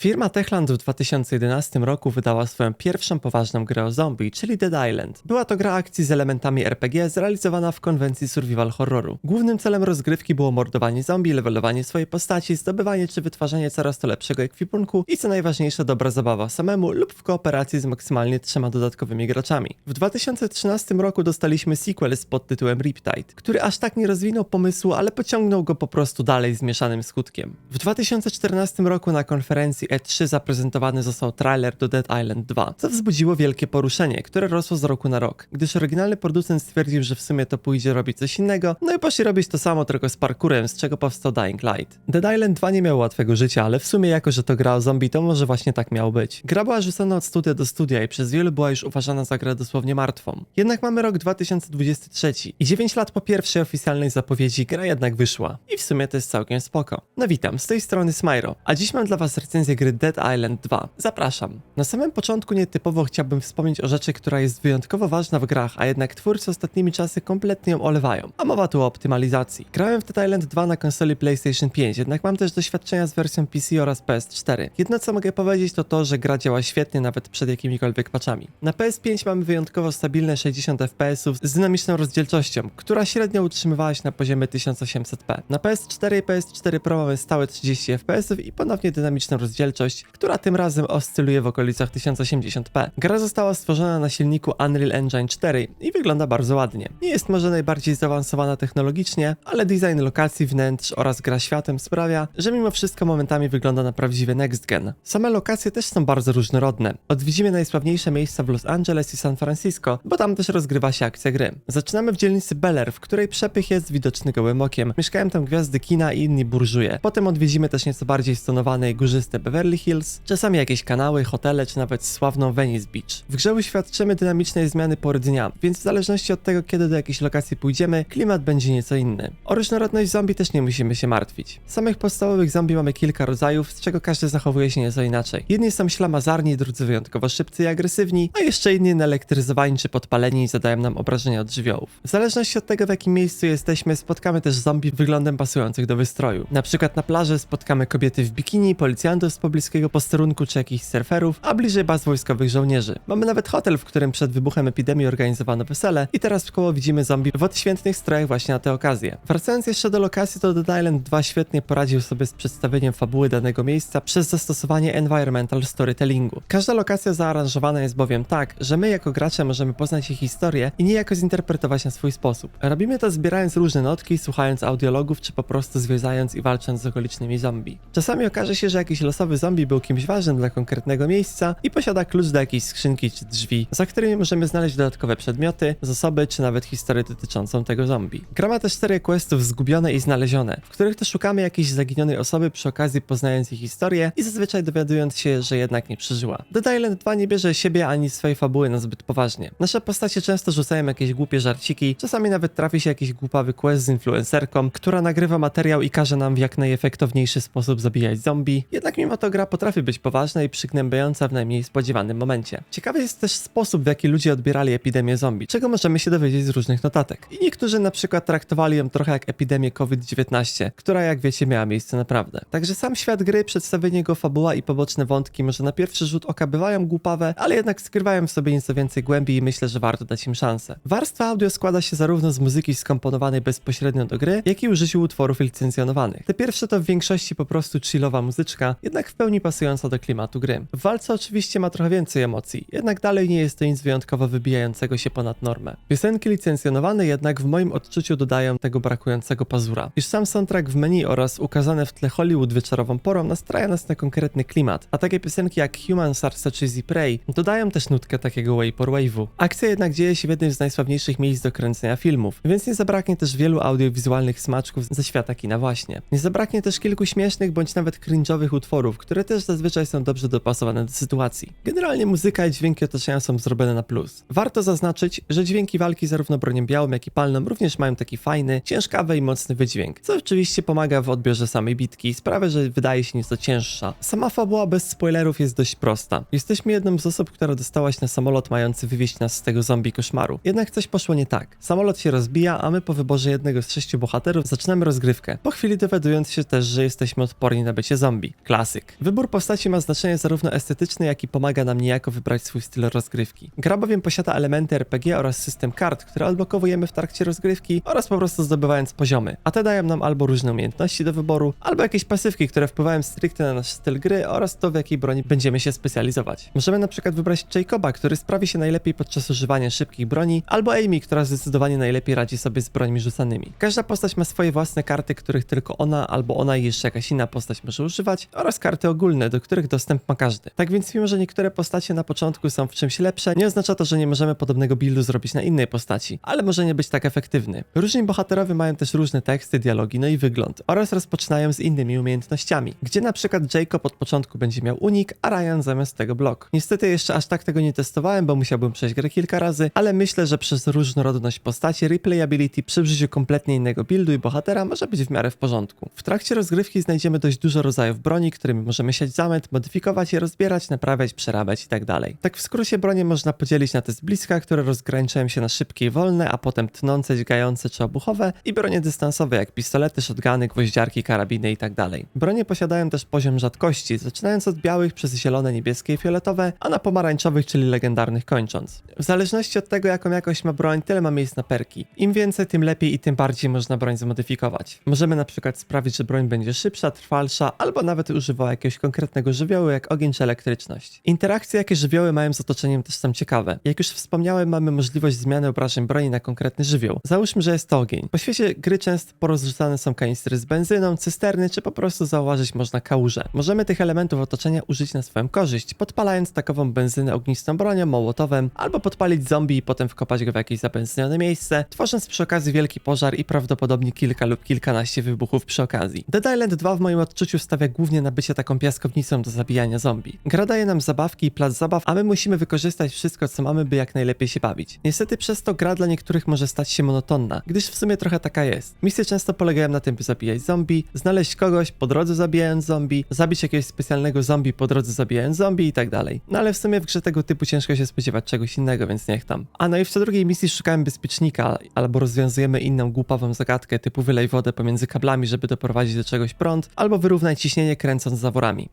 Firma Techland w 2011 roku wydała swoją pierwszą poważną grę o zombie, czyli Dead Island. Była to gra akcji z elementami RPG zrealizowana w konwencji survival horroru. Głównym celem rozgrywki było mordowanie zombie, levelowanie swojej postaci, zdobywanie czy wytwarzanie coraz to lepszego ekwipunku i co najważniejsze dobra zabawa samemu lub w kooperacji z maksymalnie trzema dodatkowymi graczami. W 2013 roku dostaliśmy sequel z pod tytułem Riptide, który aż tak nie rozwinął pomysłu, ale pociągnął go po prostu dalej z mieszanym skutkiem. W 2014 roku na konferencji E3 zaprezentowany został trailer do Dead Island 2, co wzbudziło wielkie poruszenie, które rosło z roku na rok, gdyż oryginalny producent stwierdził, że w sumie to pójdzie robić coś innego, no i poszli robić to samo tylko z parkurem, z czego powstał Dying Light. Dead Island 2 nie miał łatwego życia, ale w sumie jako, że to gra o zombie, to może właśnie tak miało być. Gra była rzucana od studia do studia i przez wielu była już uważana za grę dosłownie martwą. Jednak mamy rok 2023 i 9 lat po pierwszej oficjalnej zapowiedzi gra jednak wyszła. I w sumie to jest całkiem spoko. No witam, z tej strony Smyro, a dziś mam dla was recenzję gry Dead Island 2. Zapraszam. Na samym początku nietypowo chciałbym wspomnieć o rzeczy, która jest wyjątkowo ważna w grach, a jednak twórcy ostatnimi czasy kompletnie ją olewają. A mowa tu o optymalizacji. Grałem w Dead Island 2 na konsoli PlayStation 5, jednak mam też doświadczenia z wersją PC oraz PS4. Jedno co mogę powiedzieć to to, że gra działa świetnie nawet przed jakimikolwiek patchami. Na PS5 mamy wyjątkowo stabilne 60 fps z dynamiczną rozdzielczością, która średnio utrzymywała się na poziomie 1800p. Na PS4 i PS4 Pro mamy stałe 30 fps i ponownie dynamiczną rozdzielczość, która tym razem oscyluje w okolicach 1080p. Gra została stworzona na silniku Unreal Engine 4 i wygląda bardzo ładnie. Nie jest może najbardziej zaawansowana technologicznie, ale design lokacji, wnętrz oraz gra światem sprawia, że mimo wszystko momentami wygląda na prawdziwy next gen. Same lokacje też są bardzo różnorodne. Odwiedzimy najsławniejsze miejsca w Los Angeles i San Francisco, bo tam też rozgrywa się akcja gry. Zaczynamy w dzielnicy Bel Air, w której przepych jest widoczny gołym okiem. Mieszkają tam gwiazdy kina i inni burżuje. Potem odwiedzimy też nieco bardziej stonowane i górzyste Beverly Hills, czasami jakieś kanały, hotele czy nawet sławną Venice Beach. W grze uświadczymy dynamicznej zmiany pory dnia, więc w zależności od tego, kiedy do jakiejś lokacji pójdziemy, klimat będzie nieco inny. O różnorodność zombie też nie musimy się martwić. Samych podstawowych zombie mamy kilka rodzajów, z czego każdy zachowuje się nieco inaczej. Jedni są ślamazarni, drudzy wyjątkowo szybcy i agresywni, a jeszcze inni naelektryzowani czy podpaleni i zadają nam obrażenia od żywiołów. W zależności od tego, w jakim miejscu jesteśmy, spotkamy też zombie wyglądem pasujących do wystroju. Na przykład na plaży spotkamy kobiety w bikini, policjantów z pobliskiego posterunku czy jakichś surferów, a bliżej baz wojskowych żołnierzy. Mamy nawet hotel, w którym przed wybuchem epidemii organizowano wesele i teraz w koło widzimy zombie w odświętnych strojach właśnie na tę okazję. Wracając jeszcze do lokacji, to Dead Island 2 świetnie poradził sobie z przedstawieniem fabuły danego miejsca przez zastosowanie environmental storytellingu. Każda lokacja zaaranżowana jest bowiem tak, że my jako gracze możemy poznać ich historię i niejako zinterpretować na swój sposób. Robimy to zbierając różne notki, słuchając audiologów, czy po prostu zwiedzając i walcząc z okolicznymi zombie. Czasami okaże się, że jakiś losowy zombie był kimś ważnym dla konkretnego miejsca i posiada klucz do jakiejś skrzynki czy drzwi, za którymi możemy znaleźć dodatkowe przedmioty, zasoby czy nawet historię dotyczącą tego zombie. Gra ma też serię questów zgubione i znalezione, w których to szukamy jakiejś zaginionej osoby przy okazji poznając jej historię i zazwyczaj dowiadując się, że jednak nie przeżyła. Dead Island 2 nie bierze siebie ani swojej fabuły na zbyt poważnie. Nasze postacie często rzucają jakieś głupie żarciki, czasami nawet trafi się jakiś głupawy quest z influencerką, która nagrywa materiał i każe nam w jak najefektowniejszy sposób zabijać zombie. Jednak mimo to gra potrafi być poważna i przygnębiająca w najmniej spodziewanym momencie. Ciekawy jest też sposób, w jaki ludzie odbierali epidemię zombie, czego możemy się dowiedzieć z różnych notatek. I niektórzy na przykład traktowali ją trochę jak epidemię COVID-19, która jak wiecie miała miejsce naprawdę. Także sam świat gry, przedstawienie jego fabuła i poboczne wątki może na pierwszy rzut oka bywają głupawe, ale jednak skrywają w sobie nieco więcej głębi i myślę, że warto dać im szansę. Warstwa audio składa się zarówno z muzyki skomponowanej bezpośrednio do gry, jak i użyciu utworów licencjonowanych. Te pierwsze to w większości po prostu chillowa muzyczka, jednak w pełni pasująca do klimatu gry. W walce oczywiście ma trochę więcej emocji, jednak dalej nie jest to nic wyjątkowo wybijającego się ponad normę. Piosenki licencjonowane jednak w moim odczuciu dodają tego brakującego pazura. Już sam soundtrack w menu oraz ukazane w tle Hollywood wieczorową porą nastraja nas na konkretny klimat, a takie piosenki jak Humans Are Such Easy Prey dodają też nutkę takiego vaporwave'u. Akcja jednak dzieje się w jednym z najsławniejszych miejsc do kręcenia filmów, więc nie zabraknie też wielu audiowizualnych smaczków ze świata kina właśnie. Nie zabraknie też kilku śmiesznych bądź nawet cringe'owych utworów, które też zazwyczaj są dobrze dopasowane do sytuacji. Generalnie muzyka i dźwięki otoczenia są zrobione na plus. Warto zaznaczyć, że dźwięki walki zarówno bronią białą, jak i palną również mają taki fajny, ciężkawy i mocny wydźwięk, co oczywiście pomaga w odbiorze samej bitki i sprawia, że wydaje się nieco cięższa. Sama fabuła bez spoilerów jest dość prosta. Jesteśmy jedną z osób, która dostała się na samolot mający wywieźć nas z tego zombie koszmaru. Jednak coś poszło nie tak. Samolot się rozbija, a my po wyborze jednego z sześciu bohaterów zaczynamy rozgrywkę. Po chwili dowiadując się też, że jesteśmy odporni na bycie zombie. Klasyk. Wybór postaci ma znaczenie zarówno estetyczne, jak i pomaga nam niejako wybrać swój styl rozgrywki. Gra bowiem posiada elementy RPG oraz system kart, które odblokowujemy w trakcie rozgrywki oraz po prostu zdobywając poziomy, a te dają nam albo różne umiejętności do wyboru, albo jakieś pasywki, które wpływają stricte na nasz styl gry oraz to, w jakiej broni będziemy się specjalizować. Możemy na przykład wybrać Jacoba, który sprawi się najlepiej podczas używania szybkich broni, albo Amy, która zdecydowanie najlepiej radzi sobie z brońmi rzucanymi. Każda postać ma swoje własne karty, których tylko ona albo ona i jeszcze jakaś inna postać może używać, oraz karty ogólne, do których dostęp ma każdy. Tak więc mimo, że niektóre postacie na początku są w czymś lepsze, nie oznacza to, że nie możemy podobnego buildu zrobić na innej postaci, ale może nie być tak efektywny. Różni bohaterowie mają też różne teksty, dialogi, no i wygląd, oraz rozpoczynają z innymi umiejętnościami, gdzie na przykład Jacob od początku będzie miał unik, a Ryan zamiast tego blok. Niestety jeszcze aż tak tego nie testowałem, bo musiałbym przejść grę kilka razy, ale myślę, że przez różnorodność postaci, replayability przy użyciu kompletnie innego buildu i bohatera może być w miarę w porządku. W trakcie rozgrywki znajdziemy dość dużo rodzajów broni, którymi możemy siać zamęt, modyfikować je, rozbierać, naprawiać, przerabiać itd. Tak w skrócie bronie można podzielić na te z bliska, które rozgraniczają się na szybkie i wolne, a potem tnące, dźgające czy obuchowe i bronie dystansowe jak pistolety, shotguny, gwoździarki, karabiny itd. Bronie posiadają też poziom rzadkości, zaczynając od białych przez zielone, niebieskie i fioletowe, a na pomarańczowych, czyli legendarnych kończąc. W zależności od tego, jaką jakość ma broń, tyle ma miejsc na perki. Im więcej, tym lepiej i tym bardziej można broń zmodyfikować. Możemy na przykład sprawić, że broń będzie szybsza, trwalsza, albo nawet używała jakiegoś konkretnego żywiołu, jak ogień czy elektryczność. Interakcje, jakie żywioły mają z otoczeniem też są ciekawe. Jak już wspomniałem, mamy możliwość zmiany obrażeń broni na konkretny żywioł. Załóżmy, że jest to ogień. Po świecie gry często porozrzucane są kanistry z benzyną, cysterny, czy po prostu zauważyć można kałuże. Możemy tych elementów otoczenia użyć na swoją korzyść, podpalając takową benzynę ognistą bronią, mołotowem, albo podpalić zombie i potem wkopać go w jakieś zabenzynione miejsce, tworząc przy okazji wielki pożar i prawdopodobnie kilka lub kilkanaście wybuchów przy okazji. Dead Island 2 w moim odczuciu stawia głównie na bycie taką piaskownicą do zabijania zombie. Gra daje nam zabawki i plac zabaw, a my musimy wykorzystać wszystko, co mamy, by jak najlepiej się bawić. Niestety przez to gra dla niektórych może stać się monotonna, gdyż w sumie trochę taka jest. Misje często polegają na tym, by zabijać zombie, znaleźć kogoś, po drodze zabijając zombie, zabić jakiegoś specjalnego zombie, po drodze zabijając zombie i tak dalej. No ale w sumie w grze tego typu ciężko się spodziewać czegoś innego, więc niech tam. A no i w co drugiej misji szukałem bezpiecznika, albo rozwiązujemy inną głupawą zagadkę typu wylej wodę pomiędzy kablami, żeby doprowadzić do czegoś prąd, albo wyrównaj ciśnienie kręcąc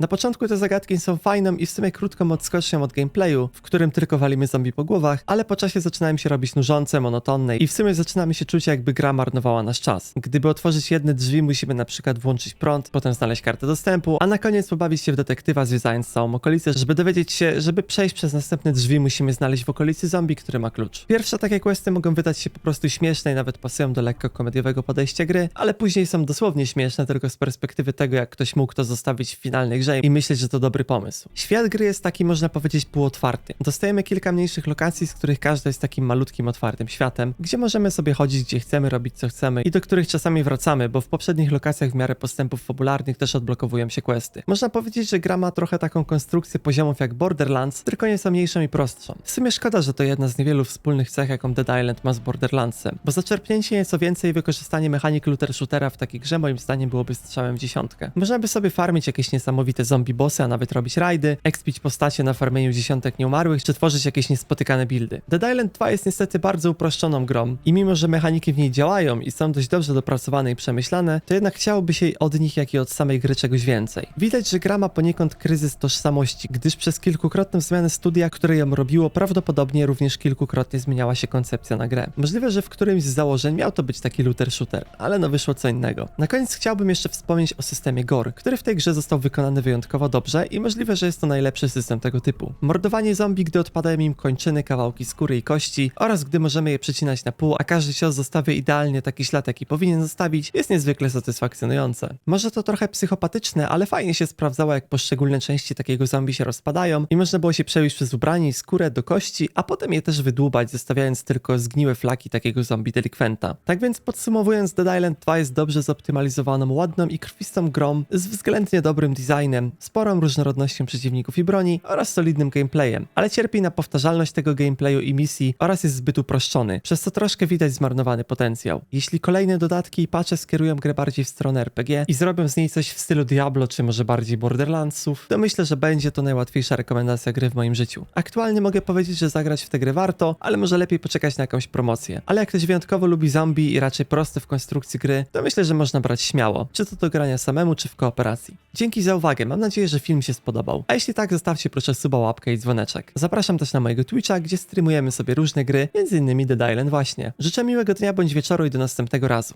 Na początku te zagadki są fajną i w sumie krótką odskocznią od gameplayu, w którym tylko walimy zombie po głowach, ale po czasie zaczynają się robić nużące, monotonne i w sumie zaczynamy się czuć jakby gra marnowała nasz czas. Gdyby otworzyć jedne drzwi, musimy na przykład włączyć prąd, potem znaleźć kartę dostępu, a na koniec pobawić się w detektywa zwiedzając całą okolicę, żeby dowiedzieć się, żeby przejść przez następne drzwi musimy znaleźć w okolicy zombie, który ma klucz. Pierwsze takie questy mogą wydać się po prostu śmieszne i nawet pasują do lekko komediowego podejścia gry, ale później są dosłownie śmieszne tylko z perspektywy tego, jak ktoś mógł to zostawić w finalnej grze i myśleć, że to dobry pomysł. Świat gry jest taki, można powiedzieć, półotwarty. Dostajemy kilka mniejszych lokacji, z których każda jest takim malutkim, otwartym światem, gdzie możemy sobie chodzić, gdzie chcemy, robić co chcemy i do których czasami wracamy, bo w poprzednich lokacjach w miarę postępów fabularnych też odblokowują się questy. Można powiedzieć, że gra ma trochę taką konstrukcję poziomów jak Borderlands, tylko nieco mniejszą i prostszą. W sumie szkoda, że to jedna z niewielu wspólnych cech, jaką Dead Island ma z Borderlandsem, bo zaczerpnięcie nieco więcej i wykorzystanie mechanik looter shootera w takiej grze moim zdaniem byłoby strzałem w dziesiątkę. Można by sobie farmić jakieś niesamowite zombie bossy, a nawet robić rajdy, expić postacie na farmieniu dziesiątek nieumarłych, czy tworzyć jakieś niespotykane buildy. Dead Island 2 jest niestety bardzo uproszczoną grą i mimo, że mechaniki w niej działają i są dość dobrze dopracowane i przemyślane, to jednak chciałoby się od nich, jak i od samej gry czegoś więcej. Widać, że gra ma poniekąd kryzys tożsamości, gdyż przez kilkukrotne zmiany studia, które ją robiło, prawdopodobnie również kilkukrotnie zmieniała się koncepcja na grę. Możliwe, że w którymś z założeń miał to być taki looter shooter, ale no wyszło co innego. Na koniec chciałbym jeszcze wspomnieć o systemie gore, który w tej grze został wykonany wyjątkowo dobrze i możliwe, że jest to najlepszy system tego typu. Mordowanie zombie, gdy odpadają im kończyny, kawałki skóry i kości oraz gdy możemy je przecinać na pół, a każdy cios zostawia idealnie taki ślad, jaki powinien zostawić, jest niezwykle satysfakcjonujące. Może to trochę psychopatyczne, ale fajnie się sprawdzało, jak poszczególne części takiego zombie się rozpadają i można było się przebić przez ubranie i skórę do kości, a potem je też wydłubać, zostawiając tylko zgniłe flaki takiego zombie delikwenta. Tak więc podsumowując, Dead Island 2 jest dobrze zoptymalizowaną, ładną i krwistą grą z względnie dobrym designem, sporą różnorodnością przeciwników i broni oraz solidnym gameplayem, ale cierpi na powtarzalność tego gameplayu i misji oraz jest zbyt uproszczony, przez co troszkę widać zmarnowany potencjał. Jeśli kolejne dodatki i patche skierują grę bardziej w stronę RPG i zrobią z niej coś w stylu Diablo czy może bardziej Borderlandsów, to myślę, że będzie to najłatwiejsza rekomendacja gry w moim życiu. Aktualnie mogę powiedzieć, że zagrać w tę grę warto, ale może lepiej poczekać na jakąś promocję. Ale jak ktoś wyjątkowo lubi zombie i raczej prosty w konstrukcji gry, to myślę, że można brać śmiało, czy to do grania samemu, czy w kooperacji. Dzięki Za uwagę, mam nadzieję, że film się spodobał. A jeśli tak, zostawcie proszę suba, łapkę i dzwoneczek. Zapraszam też na mojego Twitcha, gdzie streamujemy sobie różne gry, m.in. Dead Island właśnie. Życzę miłego dnia bądź wieczoru i do następnego razu.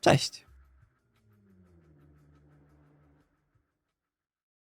Cześć!